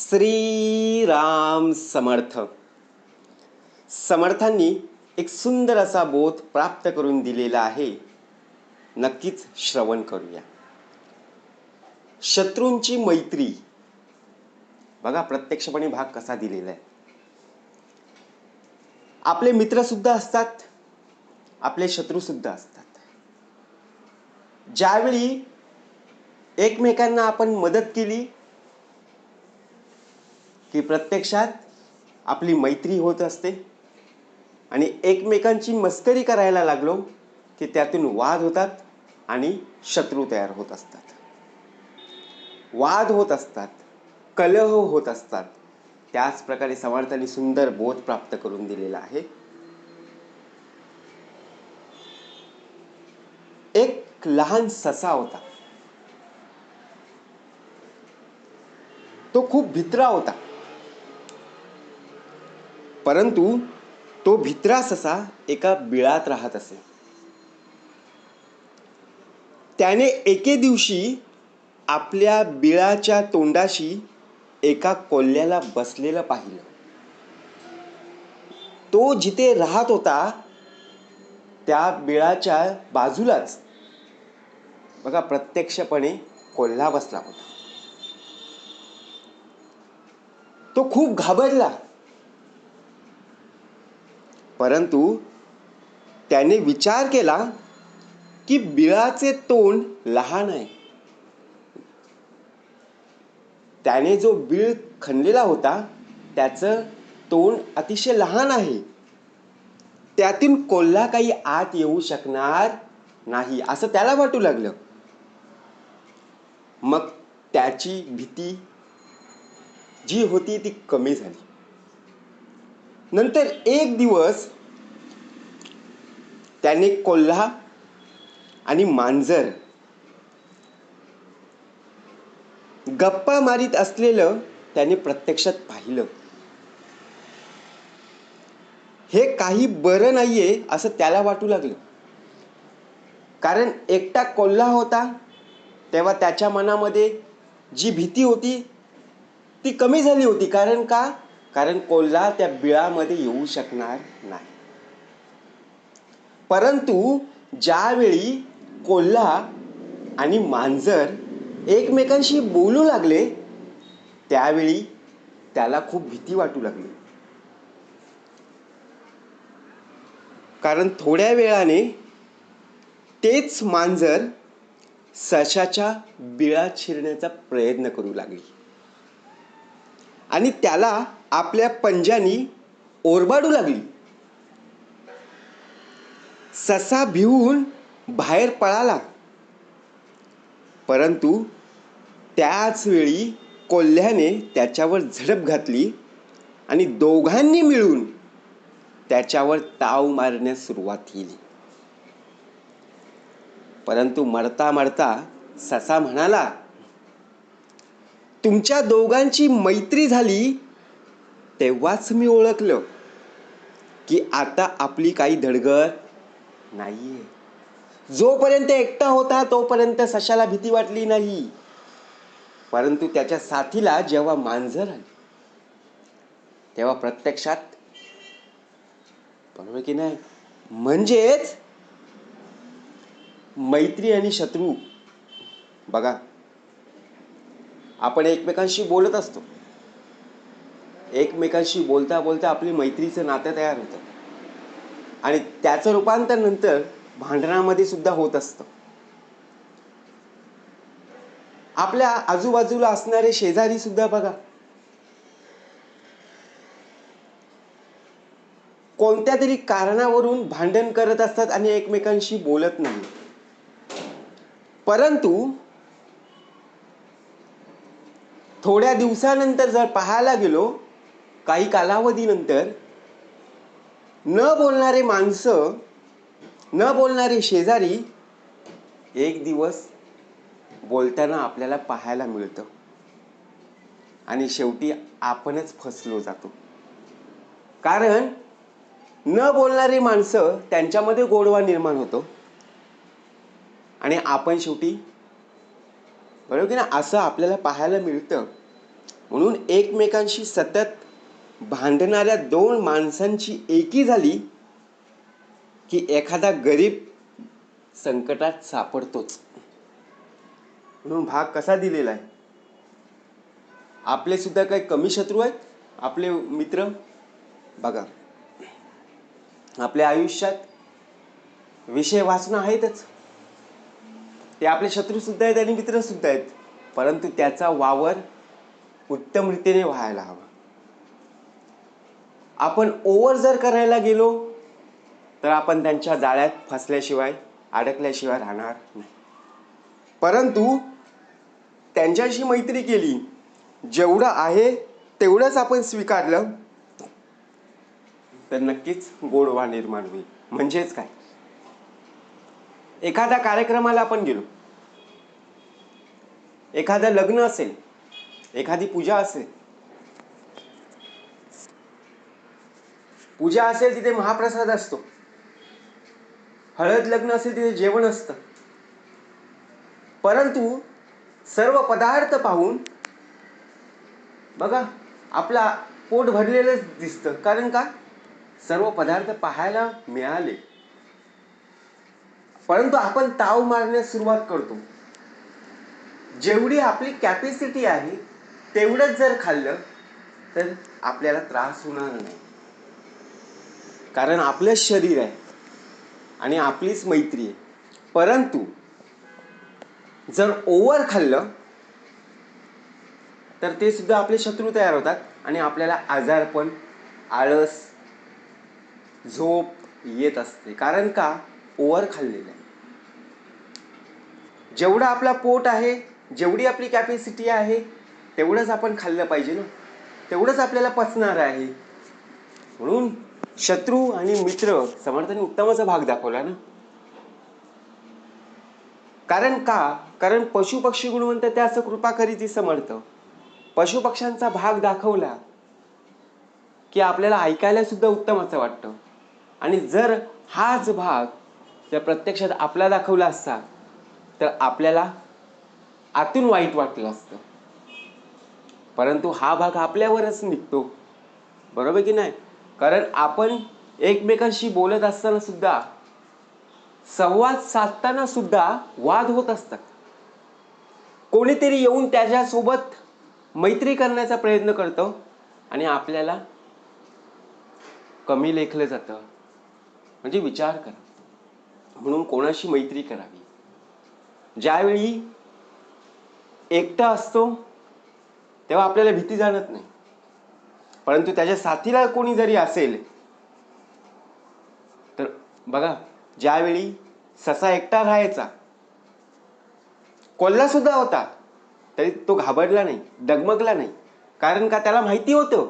श्रीराम समर्थ. समर्थांनी एक सुंदर असा बोध प्राप्त करून दिलेला आहे. नक्कीच श्रवण करूया. शत्रूंची मैत्री. बघा प्रत्यक्षपणे भाग कसा दिलेला आहे. आपले मित्र सुद्धा असतात. आपले शत्रू सुद्धा असतात. ज्यावेळी एकमेकांना आपण मदत केली की प्रत्यक्षात आपली मैत्री होत असते आणि एकमेकांची मस्करी करायला लागलो की त्यातून वाद होतात आणि शत्रू तयार होत असतात. वाद होत असतात कलह होत असतात. त्याच प्रकारे समर्थांनी सुंदर बोध प्राप्त करून दिलेला आहे. एक लहान ससा होता. तो खूप भित्रा होता. परंतु तो भित्रा ससा एका बिळात राहत असे. त्याने एके दिवशी आपल्या बिळाच्या तोंडाशी एका कोल्ह्याला बसलेलं पाहिलं. तो जिथे राहत होता त्या बिळाच्या बाजूलाच बघा प्रत्यक्षपणे कोल्हा बसला होता. तो खूप घाबरला. परंतु त्याने विचार केला की बिळाचे तोंड लहान आहे. त्याने जो बिळ खणलेला होता त्याचं तोंड अतिशय लहान आहे. त्यातून कोल्हा काही आत येऊ शकणार नाही असं त्याला वाटू लागलं. मग त्याची भीती जी होती ती कमी झाली. नंतर एक दिवस त्याने कोल्हा आणि मांजर गप्पा मारीत असलेलं त्याने प्रत्यक्षात पाहिलं. हे काही बरं नाहीये असं त्याला वाटू लागलं. कारण एकटा कोल्हा होता तेव्हा त्याच्या मनामध्ये जी भीती होती ती कमी झाली होती. कारण का? कारण कोल्हा त्या बिळामध्ये येऊ शकणार नाही. परंतु ज्यावेळी कोल्हा आणि मांजर एकमेकांशी बोलू लागले त्यावेळी त्याला खूप भीती वाटू लागली. कारण थोड्या वेळाने तेच मांजर सशाच्या बिळात शिरण्याचा प्रयत्न करू लागली. आणि त्याला आपल्या पंजानी ओरबाडू लागली. ससा भिवून बाहेर पळाला. परंतु त्याच वेळी कोल्ह्याने त्याच्यावर झडप घातली आणि दोघांनी मिळून त्याच्यावर ताव मारण्यास सुरुवात केली. परंतु मरता मरता ससा म्हणाला तुमच्या दोघांची मैत्री झाली तेव्हाच मी ओळखलं की आता आपली काही धडगड नाहीये. जोपर्यंत एकटा होता तोपर्यंत सशाला भीती वाटली नाही. परंतु त्याच्या साथीला जेव्हा मांजर आली तेव्हा प्रत्यक्षात बरोबर की नाही? म्हणजेच मैत्री आणि शत्रू. बघा आपण एकमेकांशी बोलत असतो. एकमेकांशी बोलता बोलता आपली मैत्रीचं नातं तयार होतं. आणि त्याचं रूपांतर नंतर भांडणामध्ये सुद्धा होत असतं. आपल्या आजूबाजूला असणारे शेजारी सुद्धा बघा. कोणत्या तरी कारणावरून भांडण करत असतात आणि एकमेकांशी बोलत नाही परंतु थोड्या दिवसानंतर जर पाहायला गेलो काही कालावधीनंतर न बोलणारे माणसं न बोलणारे शेजारी एक दिवस बोलताना आपल्याला पाहायला मिळतं. आणि शेवटी आपणच फसलो जातो. कारण न बोलणारी माणसं त्यांच्यामध्ये गोडवा निर्माण होतो. आणि आपण शेवटी बरोबर की ना असं आपल्याला पाहायला मिळतं. म्हणून एकमेकांशी सतत भांडणाऱ्या दोन माणसांची एकी झाली की एखादा गरीब संकटात सापडतोच. म्हणून भाग कसा दिलेला आहे? आपले सुद्धा काही कमी शत्रू आहेत? आपले मित्र? बघा. आपल्या आयुष्यात विषय वाचणं आहेतच. ते आपले शत्रू सुद्धा आहेत आणि मित्र सुद्धा आहेत. परंतु त्याचा वावर उत्तम रीतीने व्हायला हवा. आपण ओव्हर जर करायला गेलो तर आपण त्यांच्या जाळ्यात फसल्याशिवाय अडकल्याशिवाय राहणार नाही. परंतु त्यांच्याशी मैत्री केली जेवढं आहे तेवढंच आपण स्वीकारलं तर नक्कीच गोडवा निर्माण होईल. म्हणजेच काय? एखाद्या कार्यक्रमाला आपण गेलो एखादं लग्न असेल एखादी पूजा असेल पूजा असेल तिथे महाप्रसाद असतो. हळद लग्न असेल तिथे जेवण असतं. परंतु सर्व पदार्थ पाहून बघा आपला पोट भरलेलंच दिसतं. कारण का? सर्व पदार्थ पाहायला मिळाले. परंतु आपण ताव मारण्यास सुरुवात करतो. जेवढी आपली कॅपॅसिटी आहे तेवढंच जर खाल्लं तर आपल्याला त्रास होणार नाही. कारण आपलं शरीर आहे. आणि आपलीच मैत्री आहे. परंतु जर ओव्हर खाल्लं तर ते सुद्धा आपले शत्रू तयार होतात आणि आपल्याला आजारपण आळस झोप येत असते. कारण का? ओव्हर खाल्लेलं आहे. जेवढं आपला पोट आहे जेवढी आपली कॅपॅसिटी आहे तेवढंच आपण खाल्लं पाहिजे ना. तेवढंच आपल्याला पचणार आहे. म्हणून शत्रू आणि मित्र समर्थाने उत्तमाचा भाग दाखवला ना? कारण का? कारण पशु पक्षी गुणवंत त्या असं कृपा करीती समर्थ. पशु पक्ष्यांचा भाग दाखवला की आपल्याला ऐकायला सुद्धा उत्तम असं वाटतं. आणि जर हाच भाग जर प्रत्यक्षात आपला दाखवला असता तर आपल्याला आतून वाईट वाटलं असतं. परंतु हा भाग आपल्यावरच निघतो. बरोबर की नाही? कारण आपण एकमेकांशी बोलत असताना सुद्धा संवाद साधताना सुद्धा वाद होत असतात. कोणीतरी येऊन त्याच्यासोबत मैत्री करण्याचा प्रयत्न करतो आणि आपल्याला कमी लेखलं जातं. म्हणजे विचार करा. म्हणून कोणाशी मैत्री करावी? ज्यावेळी एकटा असतो तेव्हा आपल्याला भीती जाणत नाही. परंतु त्याच्या साथीला कोणी जरी असेल तर बघा ज्यावेळी ससा एकटा राहायचा कोल्हा सुद्धा होता तरी तो घाबरला नाही डगमगला नाही. कारण का त्याला माहिती होतं?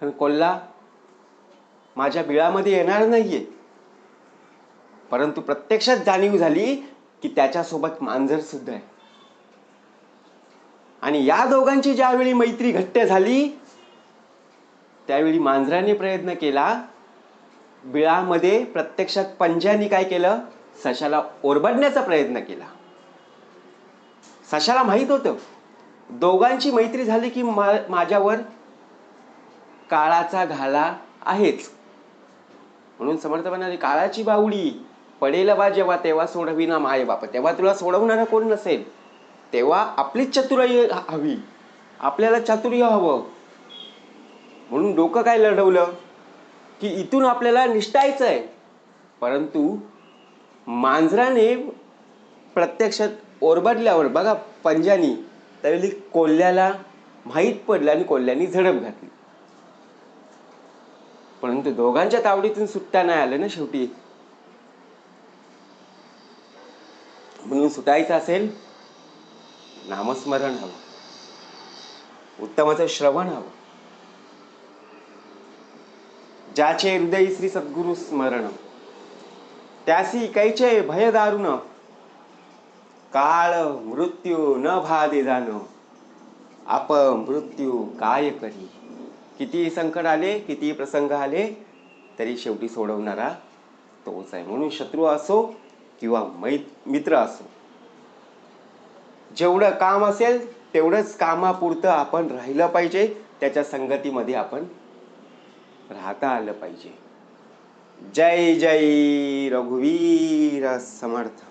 कारण कोल्हा माझ्या बिळामध्ये येणार नाहीये. परंतु प्रत्यक्षात जाणीव झाली की त्याच्यासोबत मांजर सुद्धा आहे. आणि या दोघांची ज्यावेळी मैत्री घट्ट झाली त्यावेळी मांजराने प्रयत्न केला. बिळामध्ये प्रत्यक्षात पंजानी काय केलं? सशाला ओरबडण्याचा प्रयत्न केला. सशाला माहीत होतं दोघांची मैत्री झाली की मा माझ्यावर काळाचा घाला आहेच. म्हणून समर्थ म्हणाले काळाची बावडी पडेल बा जेव्हा तेव्हा सोडविना माय बाप तेव्हा तुला सोडवणारा कोण नसेल. तेव्हा आपलीच चतुराई हवी. आपल्याला चातुर्य हवं. म्हणून डोकं काय लढवलं? की इथून आपल्याला निष्ठायचं आहे परंतु मांजराने प्रत्यक्षात ओरबडल्यावर बघा पंजानी त्यावेळी कोल्ह्याला माहीत पडलं आणि कोल्ह्यानी झडप घातली. परंतु दोघांच्या तावडीतून सुट्टा नाही आलं ना शेवटी. म्हणून सुटायचं असेल नामस्मरण हवं. उत्तमाचं श्रवण हवं. ज्याचे हृदय श्री सद्गुरु स्मरण. त्यासी कैचे भय दारुण. काळ मृत्यू न भादे जाण. आप मृत्यू काय करी? किती संकट आले किती प्रसंग आले तरी शेवटी सोडवणारा तोच आहे. म्हणून शत्रू असो किंवा मै मित्र असो जेवढं काम असेल तेवढंच कामापुरतं आपण राहिलं पाहिजे. त्याच्या संगतीमध्ये आपण राहता आलं पाहिजे. जय जय रघुवीर समर्थ.